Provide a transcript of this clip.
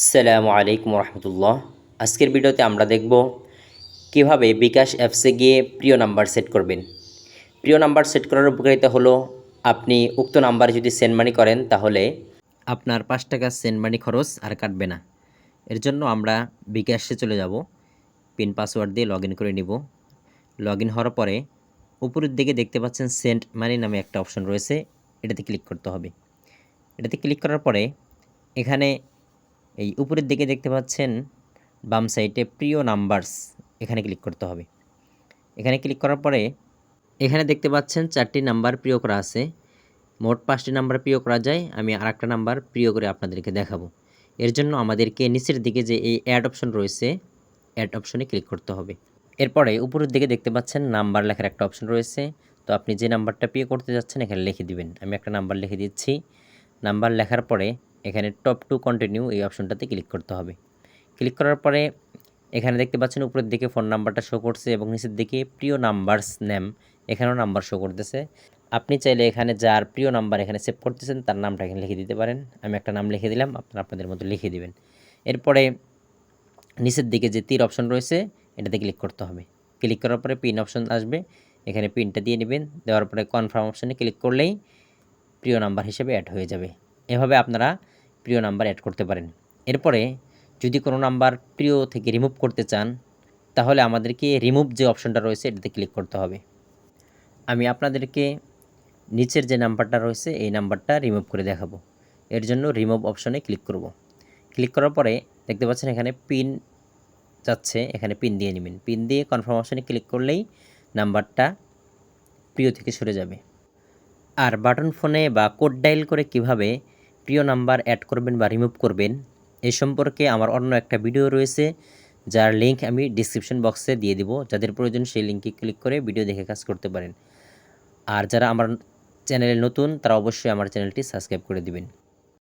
আসসালামু আলাইকুম রহমতুল্লাহ। আজকের ভিডিওতে আমরা দেখব কীভাবে বিকাশ অ্যাপসে গিয়ে প্রিয় নাম্বার সেট করবেন। প্রিয় নাম্বার সেট করার উপকারিতা হলো, আপনি উক্ত নাম্বারে যদি সেন্ড মানি করেন, তাহলে আপনার পাঁচ টাকা সেন্ড মানি খরচ আর কাটবে না। এর জন্য আমরা বিকাশে চলে যাব, পিন পাসওয়ার্ড দিয়ে লগ করে নিব। লগ ইন হওয়ার পরে উপরের দিকে দেখতে পাচ্ছেন সেন্ড মানি নামে একটা অপশন রয়েছে, এটাতে ক্লিক করতে হবে। এটাতে ক্লিক করার পরে এখানে এই উপরের দিকে দেখতে পাচ্ছেন বাম সাইডে প্রিয় নাম্বারস, এখানে ক্লিক করতে হবে। এখানে ক্লিক করার পরে এখানে দেখতে পাচ্ছেন চারটি নাম্বার প্রিয় করা আছে। মোট পাঁচটি নাম্বার প্রিয় করা যায়, আমি আর একটা নাম্বার প্রিয় করে আপনাদেরকে দেখাবো। এর জন্য আমাদেরকে নিচের দিকে যে এই অ্যাড অপশন রয়েছে অ্যাড অপশনে ক্লিক করতে হবে। এরপরে উপরের দিকে দেখতে পাচ্ছেন নাম্বার লেখার একটা অপশন রয়েছে। তো আপনি যে নাম্বারটা প্রিয় করতে যাচ্ছেন, এখানে লিখে দিবেন। আমি একটা নাম্বার লিখে দিচ্ছি। নাম্বার লেখার পরে এখানে টপ টু কন্টিনিউ এই অপশনটাতে ক্লিক করতে হবে। ক্লিক করার পরে এখানে দেখতে পাচ্ছেন উপরের দিকে ফোন নাম্বারটা শো করছে এবং নিচের দিকে প্রিয় নাম্বারস নেম এখানেও নাম্বার শো করতেছে। আপনি চাইলে এখানে যার প্রিয় নাম্বার এখানে সেভ করতেছেন তার নামটা এখানে লিখে দিতে পারেন। আমি একটা নাম লিখে দিলাম, আপনারা আপনাদের মতো লিখে দিবেন। এরপরে নিচের দিকে যে তীর অপশন রয়েছে, এটাতে ক্লিক করতে হবে। ক্লিক করার পরে পিন অপশন আসবে, এখানে পিনটা দিয়ে নেবেন। দেওয়ার পরে কনফার্ম অপশানে ক্লিক করলেই প্রিয় নাম্বার হিসেবে অ্যাড হয়ে যাবে। এভাবে আপনারা প্রিয় নাম্বার অ্যাড করতে পারেন। এরপরে যদি কোনো নাম্বার প্রিয় থেকে রিমুভ করতে চান, তাহলে আমাদেরকে রিমুভ যে অপশনটা রয়েছে, এটাতে ক্লিক করতে হবে। আমি আপনাদেরকে নিচের যে নাম্বারটা রয়েছে, এই নাম্বারটা রিমুভ করে দেখাবো। এর জন্য রিমুভ অপশনে ক্লিক করব। ক্লিক করার পরে দেখতে পাচ্ছেন এখানে পিন যাচ্ছে, এখানে পিন দিয়ে নেবেন। পিন দিয়ে কনফার্ম অপশনে ক্লিক করলেই নাম্বারটা প্রিয় থেকে সরে যাবে। আর বাটন ফোনে বা কোড ডাইল করে কীভাবে প্রিয় নাম্বার অ্যাড করবেন বা রিমুভ করবেন এই সম্পর্কে আমার অন্য একটা ভিডিও রয়েছে, যার লিঙ্ক আমি ডিসক্রিপশন বক্সে দিয়ে দিব। যাদের প্রয়োজন সেই লিঙ্কে ক্লিক করে ভিডিও দেখে কাজ করতে পারেন। আর যারা আমার চ্যানেলে নতুন, তারা অবশ্যই আমার চ্যানেলটি সাবস্ক্রাইব করে দিবেন।